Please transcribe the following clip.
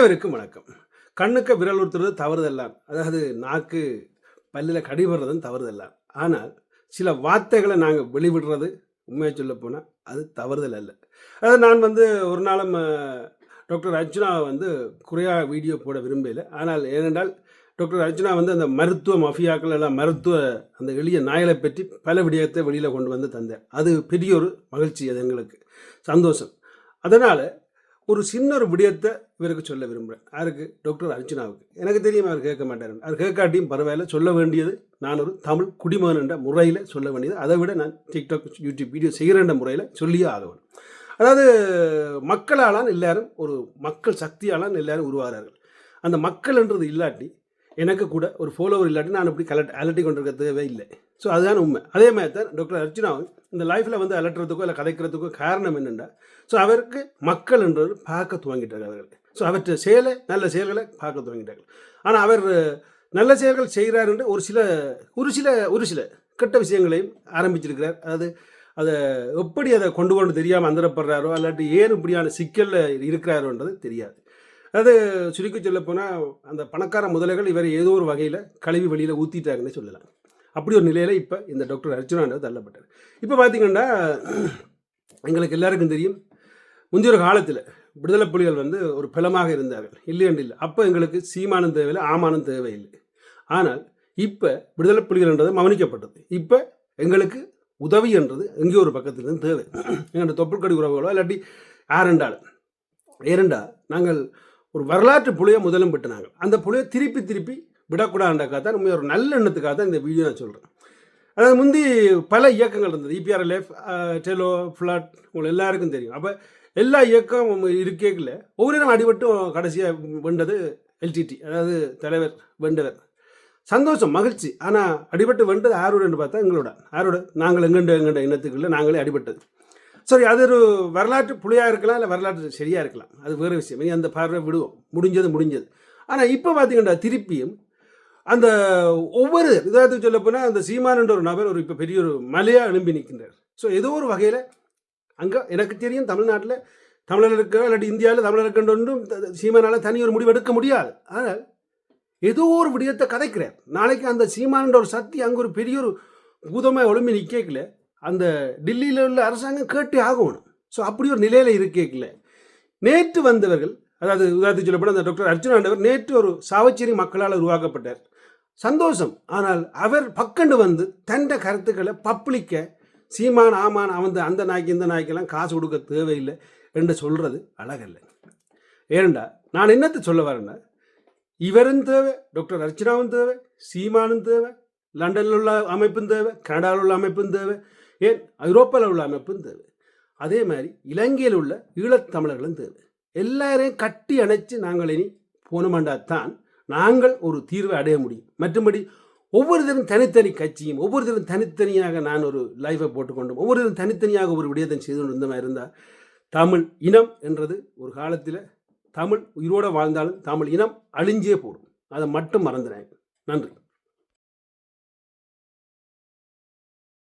அனைவருக்கும் வணக்கம். கண்ணுக்கு விரல் உறுத்துறது தவறுதெல்லாம் அதாவது நாக்கு பல்லில் கடிபடுறதும் தவறுதெல்லாம் ஆனால் சில வார்த்தைகளை நாங்கள் வெளிவிடுறது உண்மையாக சொல்ல போனால் அது தவறுதல் அல்ல. அதாவது நான் வந்து ஒரு நாளும் டாக்டர் அர்ஜுனா வந்து குறையாக வீடியோ போட விரும்பல ஆனால் ஏனென்றால் டாக்டர் அர்ஜுனா வந்து அந்த மருத்துவ மஃபியாக்கள் எல்லாம் மருத்துவ அந்த எளிய நாயலை பற்றி பல விடயத்தை வெளியில் கொண்டு வந்து தந்தேன் அது பெரிய ஒரு மகிழ்ச்சி அது எங்களுக்கு. சந்தோஷம். அதனால் ஒரு சின்ன ஒரு விடயத்தை இவருக்கு சொல்ல விரும்புகிறேன் யாருக்கு? டாக்டர் அர்ஜுனாவுக்கு. எனக்கு தெரியும் அவர் கேட்க மாட்டார். அவர் கேட்காட்டியும் பரவாயில்ல சொல்ல வேண்டியது நான் ஒரு தமிழ் குடிமகன் என்ற முறையில் சொல்ல வேண்டியது. அதை விட நான் டிக்டாக் யூடியூப் வீடியோ செய்கிறேன்ற முறையில் சொல்லியே ஆகணும். அதாவது மக்களாலான் எல்லாரும் ஒரு மக்கள் சக்தியாலான் எல்லாரும் உருவாகிறார்கள். அந்த மக்கள்ன்றது இல்லாட்டி எனக்கு கூட ஒரு ஃபாலோவர் இல்லாட்டி நான் இப்படி கலட் அலட்டி கொண்டிருக்கிறதுவே இல்லை. ஸோ அதுதான் உண்மை. அதே மாதிரி தான் டாக்டர் அர்ஜுனாவும் இந்த லைஃப்பில் வந்து அலட்டுறதுக்கோ இல்லை கதைக்கிறதுக்கோ காரணம் என்னென்னா ஸோ அவருக்கு மக்கள் என்றவர் பார்க்க துவங்கிட்டு இருக்கார்கள் ஸோ அவற்றை செயலை நல்ல செயல்களை பார்க்க துவங்கிட்டார்கள். ஆனால் அவர் நல்ல செயல்கள் செய்கிறார் என்று ஒரு சில ஒரு சில ஒரு சில கெட்ட விஷயங்களையும் ஆரம்பிச்சிருக்கிறார். அதாவது அதை எப்படி அதை கொண்டு கொண்டு தெரியாமல் அந்தரப்படுறாரோ அல்லாட்டி ஏன் இப்படியான சிக்கலில் இருக்கிறாரோன்றது தெரியாது. அதாவது சுருக்கி சொல்லப்போனால் அந்த பணக்கார முதலைகள் இவர் ஏதோ ஒரு வகையில் கழுவி வெளியில் ஊற்றிட்டாங்கன்னு சொல்லலாம். அப்படி ஒரு நிலையில் இப்போ இந்த டாக்டர் அர்ஜுனாண்டவர் தள்ளப்பட்டார். இப்போ பார்த்தீங்கன்னா எங்களுக்கு எல்லாருக்கும் தெரியும் முந்தைய ஒரு காலத்தில் விடுதலை புலிகள் வந்து ஒரு பலமாக இருந்தார்கள். இல்லை என்று இல்லை. அப்போ எங்களுக்கு சீமானம் தேவையில்லை ஆமானம் தேவையில்லை. ஆனால் இப்போ விடுதலை புலிகள்ன்றது மவனிக்கப்பட்டது இப்போ எங்களுக்கு உதவி என்றது எங்கேயோ ஒரு பக்கத்துலேருந்து தேவை. எங்களோட தொப்புள்கடி உறவுகளோ இல்லாட்டி யாரெண்டாலும் ஏரெண்டா நாங்கள் ஒரு வரலாற்று புலியை முதலும் விட்டுனாங்க நாங்கள் அந்த புலியை திருப்பி திருப்பி விடக்கூடாதுன்றக்காக தான் உண்மையாக ஒரு நல்ல எண்ணத்துக்காக தான் இந்த வீடியோ நான் சொல்கிறேன் அதாவது முந்தி பல இயக்கங்கள் இருந்தது. E இபிஆர்எல்எஃப் டெலோ ஃப்ளாட் உங்களுக்கு எல்லாருக்கும் தெரியும். அப்போ எல்லா இயக்கம் இருக்கேக்கில் ஒவ்வொரு இடம் அடிபட்டும் கடைசியாக வெண்டது எல்டிடி அதாவது தலைவர் வெண்டவர் சந்தோஷம் மகிழ்ச்சி. ஆனால் அடிபட்டு வெண்டது ஆரோடு பார்த்தா எங்களோட. ஆரோட நாங்கள் எங்கண்ட எங்கண்ட இனத்துக்குள்ளே நாங்களே அடிபட்டது. சரி அது ஒரு வரலாற்று புலியாக இருக்கலாம் இல்லை வரலாற்று சரியாக இருக்கலாம். அது வேறு விஷயம். அந்த பார்வை விடுவோம். முடிஞ்சது முடிஞ்சது. ஆனால் இப்போ பார்த்தீங்கன்னா திருப்பியும் அந்த ஒவ்வொரு விதத்துக்கு சொல்ல போனால் அந்த சீமான் ஒரு நபர் ஒரு இப்போ பெரிய ஒரு மலையாக எழும்பி நிற்கின்றார். ஸோ ஏதோ ஒரு வகையில் அங்கே எனக்கு தெரியும் தமிழ்நாட்டில் தமிழருக்கு இல்லாட்டி இந்தியாவில் தமிழர் ஒன்றும் சீமானால் தனி ஒரு முடிவு எடுக்க முடியாது. ஆனால் ஏதோ ஒரு விடயத்தை கதைக்கிறார். நாளைக்கு அந்த சீமானன்ற ஒரு சக்தி அங்கே ஒரு பெரிய ஒரு பூதமாக ஒழும்பி நிற்கல அந்த டில்லியில் உள்ள அரசாங்கம் கேட்டு ஆகணும். ஸோ அப்படி ஒரு நிலையில் இருக்கேக்கல நேற்று வந்தவர்கள் அதாவது உதாரணத்துக்கு சொல்லப்பட்ட அந்த டாக்டர் அர்ஜுனாண்டவர் நேற்று ஒரு சாவச்சேரி மக்களால் உருவாக்கப்பட்டார். சந்தோஷம். ஆனால் அவர் பக்கண்டு வந்து தண்ட கருத்துக்களை பப்ளிக்க சீமான் ஆமான் அவன் அந்த நாய்க்கு இந்த நாய்க்கெல்லாம் காசு கொடுக்க தேவையில்லை என்று சொல்கிறது அழகல்ல. ஏனண்டா நான் என்னத்தை சொல்ல வரேன்னா இவரும் தேவை டாக்டர் அர்ச்சனாவும் தேவை சீமானும் தேவை லண்டனில் உள்ள அமைப்பும் தேவை கனடாவில் உள்ள அமைப்பும் தேவை ஏன்? ஐரோப்பாவில் உள்ள அமைப்பும் தேவை. அதே மாதிரி இலங்கையில் உள்ள ஈழத்தமிழர்களும் தேவை. எல்லாரையும் கட்டி அணைச்சு நாங்கள் இனி போனோமாண்டாத்தான் நாங்கள் ஒரு தீர்வை அடைய முடியும். மற்றும்படி ஒவ்வொருத்தரும் தனித்தனி கட்சியும் ஒவ்வொருத்தரும் தனித்தனியாக நான் ஒரு லைஃபை போட்டுக்கொண்டும் ஒவ்வொருத்தரும் தனித்தனியாக ஒரு விடயத்தை செய்து கொண்டு இருந்த மாதிரி இருந்தால் தமிழ் இனம் என்றது ஒரு காலத்தில் தமிழ் உயிரோடு வாழ்ந்தாலும் தமிழ் இனம் அழிஞ்சே போடும். அதை மட்டும் மறந்துடுறேன் நன்றி.